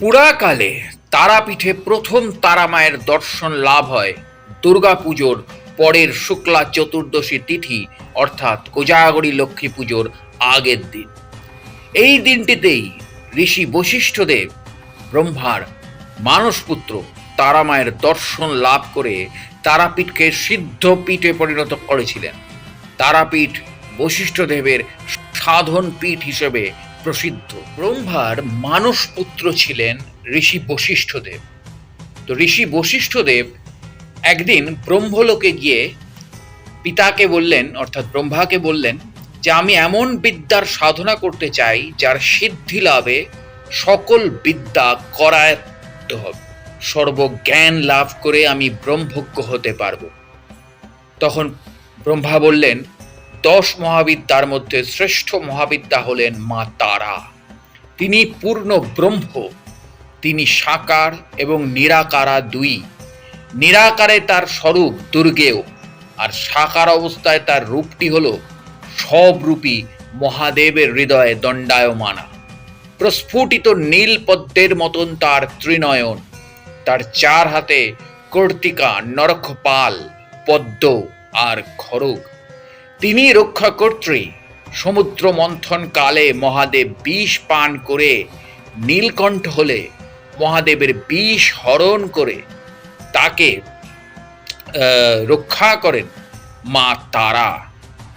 পুরাকালে তারাপীঠে প্রথম তারামায়ের দর্শন লাভ হয় দুর্গাপুজোর পরের শুক্লা চতুর্দশী তিথি, অর্থাৎ কোজাগরী লক্ষ্মী পুজোর আগের দিন। এই দিনটিতেই ঋষি বশিষ্ঠদেব, ব্রহ্মার মানসপুত্র তারামায়ের দর্শন লাভ করে তারাপীঠকে সিদ্ধ পীঠে পরিণত করেছিলেন। তারাপীঠ বশিষ্ঠদেবের সাধন পীঠ হিসেবে প্রসিদ্ধ। ব্রহ্মার মানস পুত্র ছিলেন ঋষি বশিষ্ঠদেব। তো ঋষি বশিষ্ঠদেব একদিন ব্রহ্মলোকে গিয়ে পিতাকে বললেন, অর্থাৎ ব্রহ্মাকে বললেন যে, আমি এমন বিদ্যার সাধনা করতে চাই যার সিদ্ধি লাভে সকল বিদ্যা করায়ত্ত হবে। সর্বজ্ঞান লাভ করে আমি ব্রহ্মজ্ঞ হতে পারব। তখন ব্রহ্মা বললেন দশ মহাবিদ্যার মধ্যে শ্রেষ্ঠ মহাবিদ্যা হলেন মা তারা। তিনি পূর্ণ ব্রহ্ম, তিনি সাকার এবং নিরাকারা দুই। নিরাকারে তার স্বরূপ দুর্গেয়, আর সাকার অবস্থায় তার রূপটি হল সবরূপী মহাদেবের হৃদয়ে দণ্ডায়মানা। প্রস্ফুটিত নীল পদ্মের মতন তার ত্রিনয়ন, তার চার হাতে কর্তিকা, নরকপাল, পদ্ম আর খড়গ। তিনি রক্ষাকর্ত্রী সমুদ্র মন্থন কালে মহাদেব বিষ পান করে নীলকণ্ঠ হলে মহাদেবের বিষ হরণ করে তাকে রক্ষা করেন মা তারা।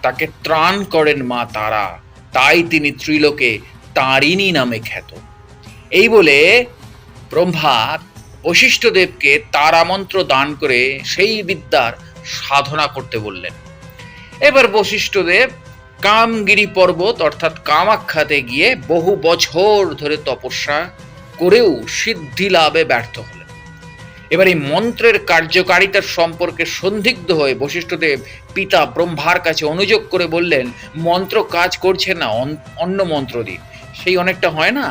তাকে ত্রাণ করেন মা তারা। তাই তিনি ত্রিলোকে তারিণী নামে খ্যাত। এই বলে ব্রহ্মা বশিষ্ঠদেবকে তারামন্ত্র দান করে সেই বিদ্যার সাধনা করতে বললেন। এবার বশিষ্ঠদেব কামগিরি পর্বত, অর্থাৎ কামাখ্যাতে গিয়ে বহু বছর ধরে তপস্যা করেও সিদ্ধি লাভে ব্যর্থ হলেন। এবার এই মন্ত্রের কার্যকারিতার সম্পর্কে সন্দিগ্ধ হয়ে বশিষ্ঠদেব পিতা ব্রহ্মার কাছে অনুযোগ করে বললেন, মন্ত্র কাজ করছে না অন্য মন্ত্র দিন। সেই অনেকটা হয় না?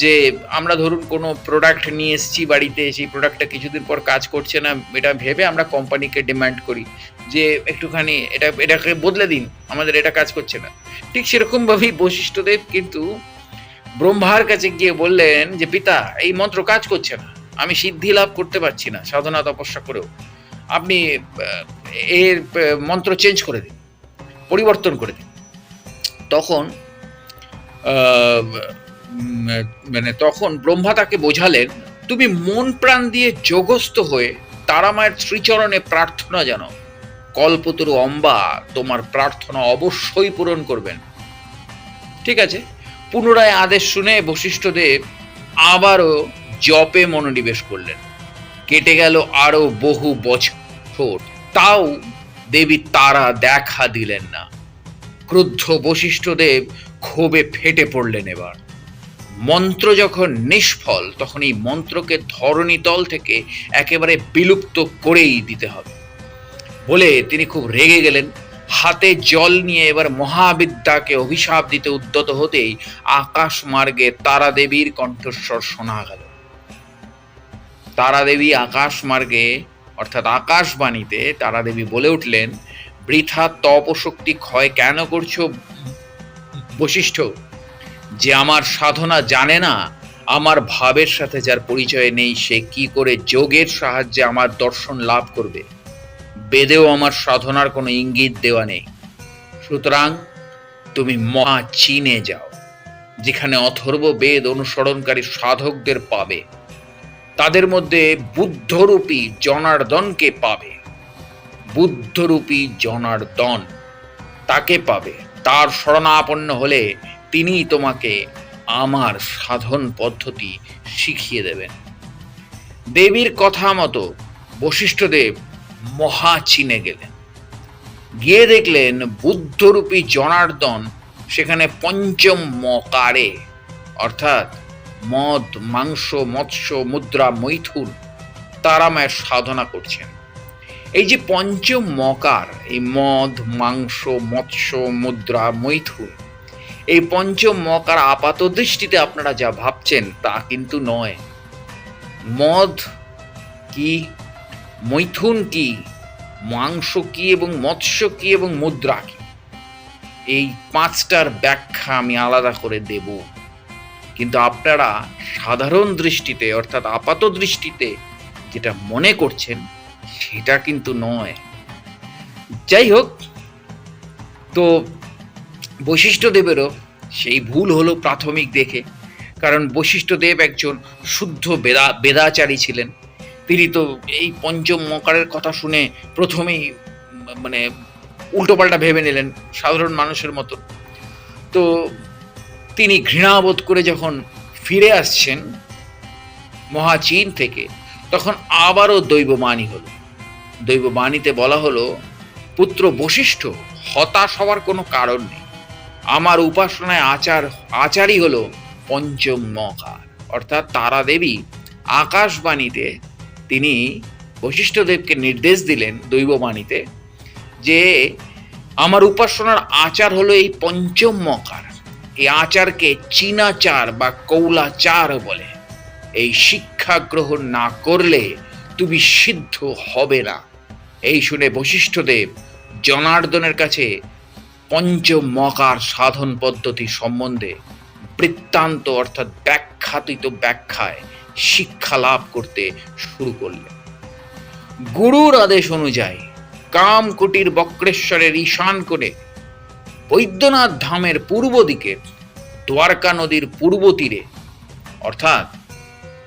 যে আমরা ধরুন কোনো প্রোডাক্ট নিয়ে এসেছি বাড়িতে, সেই প্রোডাক্টটা কিছুদিন পর কাজ করছে না, এটা ভেবে আমরা কোম্পানিকে ডিমান্ড করি যে একটুখানি এটা, এটাকে বদলে দিন, আমাদের এটা কাজ করছে না। ঠিক সেরকমভাবেই বশিষ্ঠদেব কিন্তু ব্রহ্মার কাছে গিয়ে বললেন যে, পিতা, এই মন্ত্র কাজ করছে না, আমি সিদ্ধি লাভ করতে পারছি না, সাধনা তপস্যা করেও। আপনি এর মন্ত্র চেঞ্জ করে দিন, পরিবর্তন করে দিন। তখন মানে তখন ব্রহ্মা তাকে বোঝালেন, তুমি মন প্রাণ দিয়ে যোগস্থ হয়ে তারামায়ের শ্রীচরণে প্রার্থনা জানাও। কল্পতরু অম্বা, তোমার প্রার্থনা অবশ্যই পূরণ করবেন। ঠিক আছে? পুনরায় আদেশ শুনে বশিষ্ঠদেব আবারও জপে মনোনিবেশ করলেন। কেটে গেল আরও বহু বছর। তাও দেবী তারা দেখা দিলেন না। ক্রুদ্ধ বশিষ্ঠদেব ক্ষোভে ফেটে পড়লেন এবার। মন্ত্র যখন নিষ্ফল, তখন এই মন্ত্রকে ধরণীতল থেকে একেবারে বিলুপ্ত করেই দিতে হবে। বলে তিনি খুব রেগে গেলেন। হাতে জল নিয়ে এবার মহাবিদ্যাকে অভিশাপ দিতে উদ্যত হতেই আকাশ মার্গে তারা দেবীর কণ্ঠস্বর শোনা গেল। তারা দেবী আকাশ মার্গে অর্থাৎ আকাশবাণীতে তারা দেবী বলে উঠলেন, বৃথা তপশক্তি ক্ষয় কেন করছ বশিষ্ঠ? যে আমার সাধনা জানে না, আমার ভাবের সাথে যার পরিচয় নেই, সে কি করে যোগের সাহায্যে আমার দর্শন লাভ করবে? বেদেও আমার সাধনার কোনো ইঙ্গিত দেওয়া নেই। সুতরাং তুমি মহা চীনে যাও, যেখানে অথর্ব বেদ অনুসরণকারী সাধকদের পাবে। তাদের মধ্যে বুদ্ধরূপী জনার্দনকে পাবে। বুদ্ধরূপী জনার্দন তাকে পাবে। তার শরণাপন্ন হলে তিনি তোমাকে আমার সাধন পদ্ধতি শিখিয়ে দেবেন। দেবীর কথা মতো বশিষ্ঠদেব মহা চীনে গেলেন। গিয়ে দেখলেন বুদ্ধরূপী জনার্দন সেখানে পঞ্চম মকারে, অর্থাৎ মদ, মাংস, মৎস্য, মুদ্রা, মৈথুন, তারামায়ের সাধনা করছেন। এই যে পঞ্চম মকার, এই মদ, মাংস, মৎস্য, মুদ্রা, মৈথুন এই পঞ্চম মকার আপাত দৃষ্টিতে আপনারা যা ভাবছেন তা কিন্তু নয়। মদ কি, মৈথুন কি, মাংস কি এবং মৎস্য কি এবং মুদ্রা কি? এই পাঁচটার ব্যাখ্যা আমি আলাদা করে দেব। কিন্তু আপনারা সাধারণ দৃষ্টিতে অর্থাৎ আপাত দৃষ্টিতে যেটা মনে করছেন সেটা কিন্তু নয়। যাই হোক, তো বৈশিষ্ট্যদেবেরও সেই ভুল হলো প্রাথমিক দেখে, কারণ বৈশিষ্ট্যদেব একজন শুদ্ধ বেদা, বেদাচারী ছিলেন। তিনি তো এই পঞ্চম মকারের কথা শুনে প্রথমেই মানে উল্টোপাল্টা ভেবে নিলেন সাধারণ মানুষের মতো তো তিনি ঘৃণাবোধ করে যখন ফিরে আসছেন মহাচীন থেকে, তখন আবারও দৈববাণী হলো। দৈববাণীতে বলা হলো, পুত্র বশিষ্ঠ, হতাশ হওয়ার কোনো কারণ নেই। আমার উপাসনায় আচার, আচারই হলো পঞ্চম মকার অর্থাৎ তারা দেবী আকাশবাণীতে তিনি বশিষ্ঠদেবকে নির্দেশ দিলেন দৈববাণীতে যে আমার উপাসনার আচার হলো এই পঞ্চম মকার এই আচারকে চীনাচার বা কৌলাচার বলে। এই শিক্ষা গ্রহণ না করলে তুমি সিদ্ধ হবে না। এই শুনে বশিষ্ঠদেব জনার্দনের কাছে পঞ্চম মকার সাধন পদ্ধতি সম্বন্ধে বৃত্তান্ত অর্থাৎ ব্যাখ্যাতিত ব্যাখ্যায় শিক্ষা লাভ করতে শুরু করলেন। গুরুর আদেশ অনুযায়ী কামকুটির বক্রেশ্বরের ঈশান করে বৈদ্যনাথ ধামের পূর্ব দিকে দ্বারকা নদীর পূর্ব তীরে, অর্থাৎ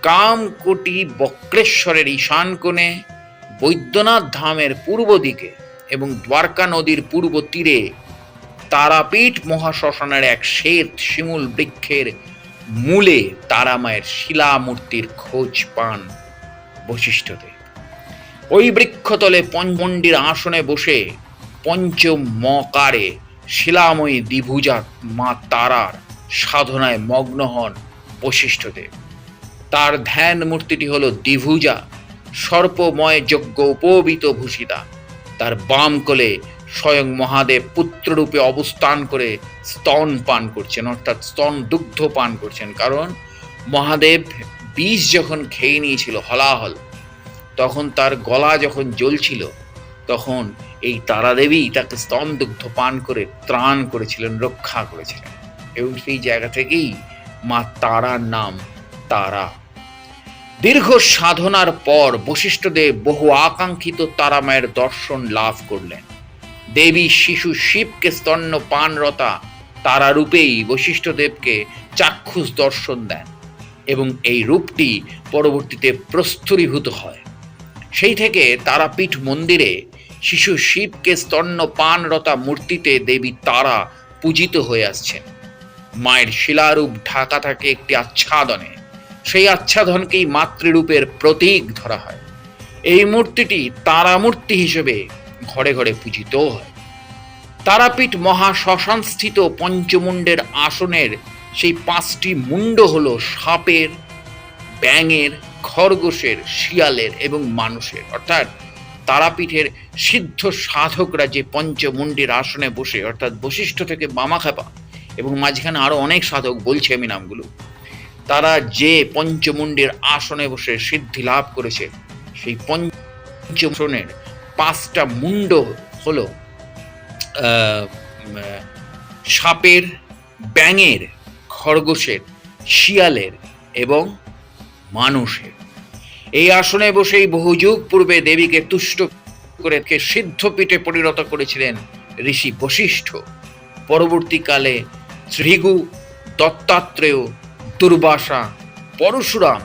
কামকুটি বক্রেশ্বরের ঈশান কোণে বৈদ্যনাথ ধামের পূর্ব দিকে এবং দ্বারকা নদীর পূর্ব তীরে তারাপীঠ মহাশ্মশানের এক শ্বেত শিমুল বৃক্ষের মূলে তারামায়ের শিলামূর্তির খোঁজ পান বশিষ্ঠদেব। ওই বৃক্ষতলে পঞ্চমন্ডির আসনে বসে পঞ্চম মকারে শিলাময়ী দ্বিভুজা মা তারার সাধনায় মগ্ন হন বশিষ্ঠদেব। তার ধ্যান মূর্তিটি হলো দ্বিভুজা, সর্পময় যজ্ঞ উপবিত ভূষিতা। তার বাম কোলে স্বয়ং মহাদেব পুত্ররূপে অবস্থান করে স্তন পান করছেন, অর্থাৎ স্তন দুগ্ধ পান করছেন। কারণ মহাদেব বিষ যখন খেয়ে নিয়েছিল হলাহল, তখন তার গলা যখন জ্বলছিল, তখন এই তারাদেবী তাকে স্তন দুগ্ধ পান করে ত্রাণ করেছিলেন, রক্ষা করেছিলেন। এবং সেই জায়গা থেকেই মা তারার নাম তারা। দীর্ঘ সাধনার পর বশিষ্ঠদেব বহু আকাঙ্ক্ষিত তারা মায়ের দর্শন লাভ করলেন। দেবী শিশু শিবকে স্তন্য পানরতা তারা রূপেই বশিষ্ঠদেবকে চাক্ষুষ দর্শন দেন এবং এই রূপটি পরবর্তীতে প্রস্তুরীভূত হয়। সেই থেকে তারাপীঠ মন্দিরে শিশু শিবকে স্তন্য পানরতা মূর্তিতে দেবী তারা পূজিত হয়ে আসছেন। মায়ের শিলারূপ ঢাকা থাকে একটি আচ্ছাদনে। সেই আচ্ছাদনকেই মাতৃরূপের প্রতীক ধরা হয়। এই মূর্তিটি তারামূর্তি হিসেবে ঘরে ঘরে পূজিত হয়। তারাপীঠ মহা শ্মশানস্থিত পঞ্চমুণ্ডের আসনের সেই পাঁচটি মুণ্ড হল সাপের, ব্যাঙের, খরগোশের, শিয়ালের এবং মানুষের। অর্থাৎ তারাপীঠের সিদ্ধ সাধকরা যে পঞ্চমুণ্ডের আসনে বসে, অর্থাৎ বশিষ্ঠ থেকে বামাখাপা এবং মাঝখানে আরও অনেক সাধক, বলছি আমি নামগুলো, তারা যে পঞ্চমুণ্ডের আসনে বসে সিদ্ধি লাভ করেছে, সেই পঞ্চমনের পাঁচটা মুণ্ড হলো সাপের, ব্যাঙের, খরগোশের, শিয়ালের এবং মানুষের। এই আসনে বসেই বহু যুগ পূর্বে দেবীকে তুষ্ট করে কে সিদ্ধপীঠে পরিণত করেছিলেন ঋষি বশিষ্ঠ। পরবর্তীকালে শ্রীগু দত্তাত্রেয়, দুর্বাসা, পরশুরাম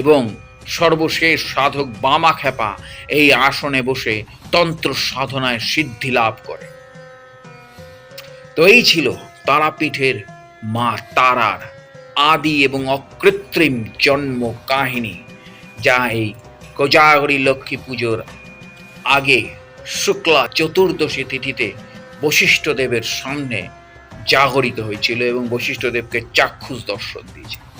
এবং সর্বশেষ সাধক বামাখ্যাপা এই আসনে বসে তন্ত্র সাধনায় সিদ্ধি লাভ করে। তো এই ছিল তারাপীঠের মা তারার আদি এবং অকৃত্রিম জন্ম কাহিনী, যা এই কোজাগরী লক্ষ্মী পুজোর আগে শুক্লা চতুর্দশী তিথিতে বশিষ্ঠদেবের সামনে জাগরিত হয়েছিল এবং বশিষ্ঠদেবকে চাক্ষুষ দর্শন দিয়েছিল।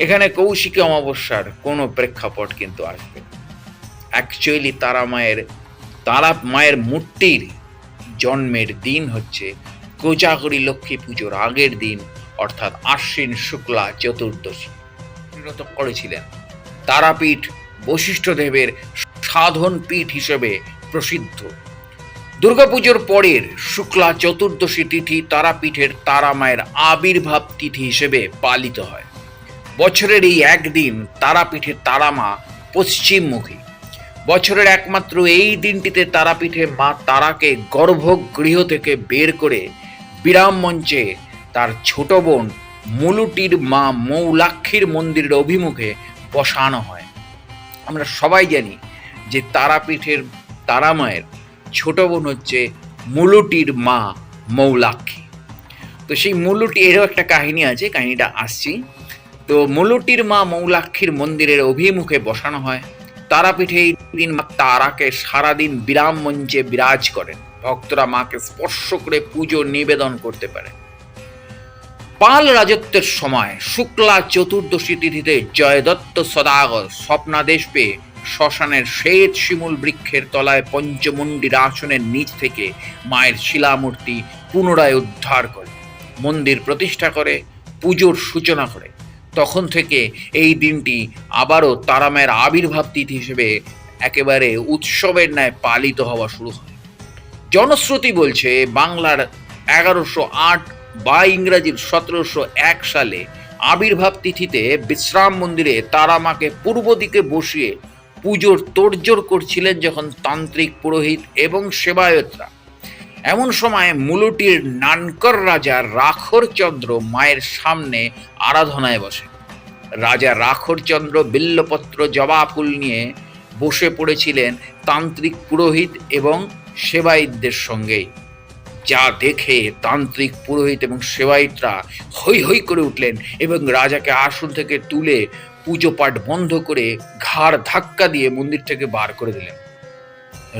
এখানে কৌশিকী অমাবস্যার কোনো প্রেক্ষাপট কিন্তু আসবে অ্যাকচুয়ালি তারা মায়ের তারা মায়ের মূর্তির জন্মের দিন হচ্ছে কোজাগরী লক্ষ্মী পুজোর আগের দিন, অর্থাৎ আশ্বিন শুক্লা চতুর্দশী। পরিণত করেছিলেন। তারাপীঠ বশিষ্ঠদেবের সাধন পীঠ হিসেবে প্রসিদ্ধ। দুর্গাপুজোর পরের শুক্লা চতুর্দশী তিথি তারাপীঠের তারা মায়ের আবির্ভাব তিথি হিসেবে পালিত হয়। বছরের এই একদিন তারাপীঠের তারামা পশ্চিমমুখী। বছরের একমাত্র এই দিনটিতে তারাপীঠে মা তারাকে গর্ভগৃহ থেকে বের করে বিরাম মঞ্চে তার ছোট বোন মুলুটির মা মৌলাক্ষীর মন্দিরের অভিমুখে বসানো হয়। আমরা সবাই জানি যে তারাপীঠের তারামায়ের ছোট বোন হচ্ছে মুলুটির মা মৌলাক্ষী। তো সেই মুলুটি, এরও একটা কাহিনী আছে, কাহিনীটা আসছি। তো মুলুটির মা মৌলাক্ষীর মন্দিরের অভিমুখে বসানো হয়। তারাপীঠে এই দিন তারাকে সারাদিন বিরাম মঞ্চে বিরাজ করেন। ভক্তরা মাকে স্পর্শ করে পুজো নিবেদন করতে পারে পাল রাজত্বের সময় শুক্লা চতুর্দশী তিথিতে জয়দত্ত সদাগর স্বপ্নাদেশ পেয়ে শ্মশানের শ্বেত শিমুল বৃক্ষের তলায় পঞ্চমুণ্ডির আসনের নিচ থেকে মায়ের শিলামূর্তি পুনরায় উদ্ধার করে। মন্দির প্রতিষ্ঠা করে, পুজোর সূচনা করে। তখন থেকে এই দিনটি আবারও তারামায়ের আবির্ভাব তিথি হিসেবে একেবারে উৎসবের ন্যায় পালিত হওয়া শুরু হয়। জনশ্রুতি বলছে, বাংলার এগারোশো আট বা ইংরাজির সতেরোশো এক সালে আবির্ভাব তিথিতে বিশ্রাম মন্দিরে তারামাকে পূর্ব দিকে বসিয়ে পুজোর তোড়জোড় করছিলেন যখন তান্ত্রিক পুরোহিত এবং সেবায়তরা। এমন সময় মুলুটির নানকর রাজা রাখরচন্দ্র মায়ের সামনে আরাধনায় বসে। রাজা রাখরচন্দ্র বিল্লপত্র জবা ফুল নিয়ে বসে পড়েছিলেন তান্ত্রিক পুরোহিত এবং সেবায়িতদের সঙ্গেই। যা দেখে তান্ত্রিক পুরোহিত এবং সেবায়িতরা হৈ হৈ করে উঠলেন এবং রাজাকে আসন থেকে তুলে পুজো পাঠ বন্ধ করে ঘাড় ধাক্কা দিয়ে মন্দির থেকে বার করে দিলেন।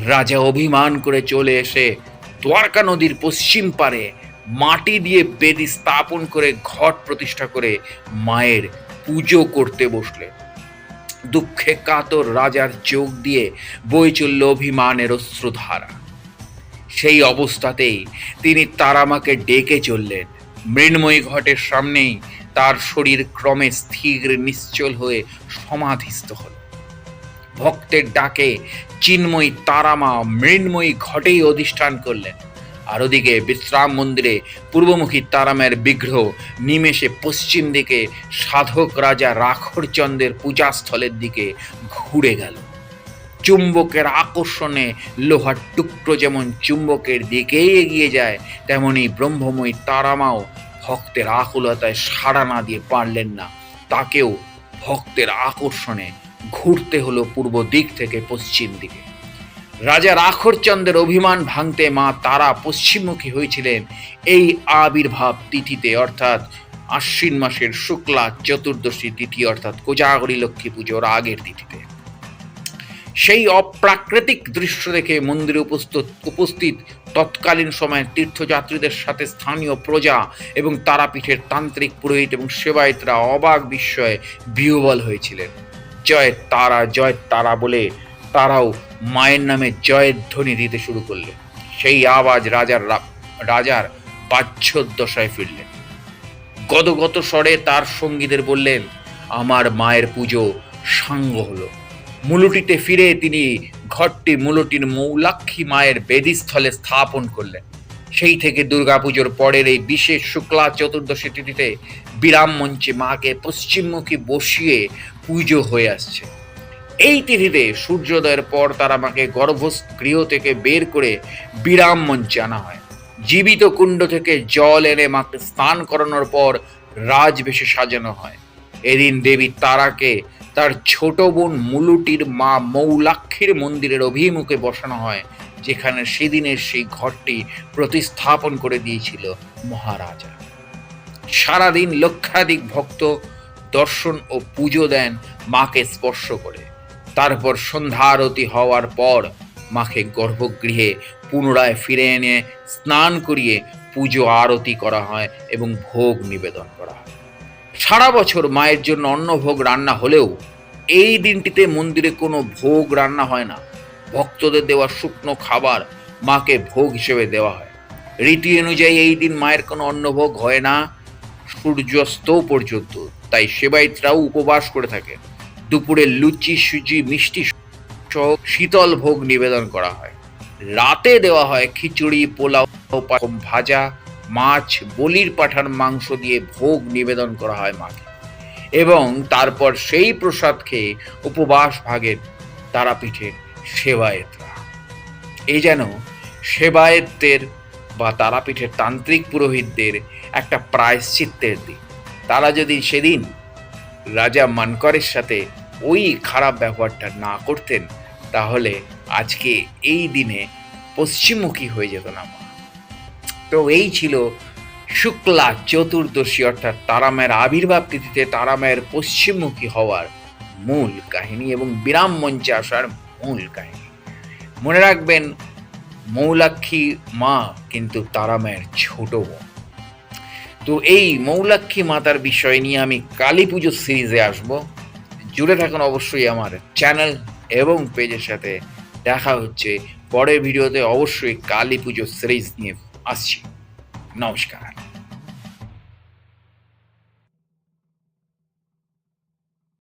রাজা অভিমান করে চলে এসে দ্বারকা নদীর পশ্চিম পারে মাটি দিয়ে বেদি স্থাপন করে ঘট প্রতিষ্ঠা করে মায়ের পুজো করতে বসলেন দুঃখে কাতর রাজার চোখ দিয়ে বই চলল অভিমানের অশ্রুধারা। সেই অবস্থাতেই তিনি তারামাকে ডেকে চললেন। মৃন্ময়ী ঘটের সামনেই তার শরীর ক্রমে স্থির, নিশ্চল হয়ে সমাধিস্থ হল। ভক্তের ডাকে চিন্ময়ী তারামা মৃন্ময়ী ঘটেই অধিষ্ঠান করলেন। আর ওদিকে বিশ্রাম মন্দিরে পূর্বমুখী তারামের বিগ্রহ নিমেষে পশ্চিম দিকে সাধক রাজা রাখরচন্দ্রের পূজাস্থলের দিকে ঘুরে গেল। চুম্বকের আকর্ষণে লোহার টুকরো যেমন চুম্বকের দিকেই এগিয়ে যায়, তেমনি ব্রহ্মময়ী তারামাও ভক্তের আকুলতায় সাড়া না দিয়ে পারলেন না। তাকেও ভক্তের আকর্ষণে ঘুরতে হলো পূর্ব দিক থেকে পশ্চিম দিকে। রাজা রাখরচন্দ্রের অভিমান ভাঙতে মা তারা পশ্চিমমুখী হয়েছিলেন এই আবির্ভাব তিথিতে, অর্থাৎ আশ্বিন মাসের শুক্লা চতুর্দশী তিথি, অর্থাৎ কোজাগরী লক্ষ্মী পুজোর আগের তিথিতে। সেই অপ্রাকৃতিক দৃশ্য দেখে মন্দিরে উপস্থিত উপস্থিত তৎকালীন সময়ে তীর্থযাত্রীদের সাথে স্থানীয় প্রজা এবং তারাপীঠের তান্ত্রিক পুরোহিত এবং সেবায়তরা অবাক বিস্ময়ে বিহবল হয়েছিলেন। জয় তারা জয় তারা বলে তারাও মায়ের নামে জয়ের ধ্বনি দিতে শুরু করলেন সেই আওয়াজ রাজার রাজার বাহ্যদশায় ফিরলেন। গদগত স্বরে তার সঙ্গীদের বললেন, আমার মায়ের পুজো সাঙ্গ হলো। মুলুটিতে ফিরে তিনি ঘরটি মুলুটির মৌলাক্ষী মায়ের বেদিস্থলে স্থাপন করলেন। সেই থেকে দুর্গাপুজোর পরের এই বিশেষ শুক্লা চতুর্দশী তিথিতে বিরাম মঞ্চে মাকে পশ্চিমমুখী বসিয়ে পুজো হয়ে আসছে। এই তিথিতে সূর্যোদয়ের পর তারা মাকে গর্ভস্থ গর্ভগৃহ থেকে বের করে বিরাম মঞ্চে আনা হয়। জীবিত কুণ্ড থেকে জল এনে মাকে স্নান করানোর পর রাজবেশে সাজানো হয়। এদিন দেবী তারাকে তার ছোট বোন মুলুটির মা মৌলাক্ষীর মন্দিরের অভিমুখে বসানো হয় যেখানে সেদিনের সেই ঘরটি প্রতিস্থাপন করে দিয়েছিল মহারাজা। সারাদিন লক্ষাধিক ভক্ত দর্শন ও পুজো দেন মাকে স্পর্শ করে। তারপর সন্ধ্যা আরতি হওয়ার পর মাকে গর্ভগৃহে পুনরায় ফিরে এনে স্নান করিয়ে পুজো আরতি করা হয় এবং ভোগ নিবেদন করা হয়। সারা বছর মায়ের জন্য অন্নভোগ রান্না হলেও এই দিনটিতে মন্দিরে কোনো ভোগ রান্না হয় না। ভক্তদের দেওয়া শুকনো খাবার মাকে ভোগ হিসেবে দেওয়া হয়। রীতি অনুযায়ী এই দিন মায়ের কোনো অন্নভোগ হয় না। সূর্যাস্ত পর্যন্ত, তাই সেবায়িতরাও উপবাস করে থাকে। দুপুরে লুচি, সুজি, মিষ্টি সহ শীতল ভোগ নিবেদন করা হয়। রাতে দেওয়া হয় খিচুড়ি, পোলাও ভাজা, মাছ, বলির পাঠার মাংস দিয়ে ভোগ নিবেদন করা হয় মাকে। এবং তারপর সেই প্রসাদ খেয়ে উপবাস ভাগের তারাপীঠের সেবায়েতরা। এই যেন সেবায়েতদের বা তারাপীঠের তান্ত্রিক পুরোহিতদের একটা প্রায়শ্চিত্তের দিন। তারা যদি সেদিন রাজা মানকরের সাথে ওই খারাপ ব্যবহারটা না করতেন, তাহলে আজকে এই দিনে পশ্চিমমুখী হয়ে যেত না মা। তো এই ছিল শুক্লা চতুর্দশী অর্থাৎ তারামায়ের আবির্ভাব তিথিতে তারামায়ের পশ্চিমমুখী হওয়ার মূল কাহিনী এবং বিরাম মঞ্চে আসার মূল কাহিনী। মনে রাখবেন, মৌলাক্ষী মা কিন্তু তারামায়ের ছোট বোন। তো এই মৌলাক্ষী মাতার বিষয় নিয়ে আমি কালী পুজোর সিরিজে আসব। জুড়ে থাকুন অবশ্যই আমার চ্যানেল এবং পেজের সাথে দেখা হচ্ছে। পরের ভিডিওতে অবশ্যই কালী পুজোর সিরিজ নিয়ে আসছি। নমস্কার।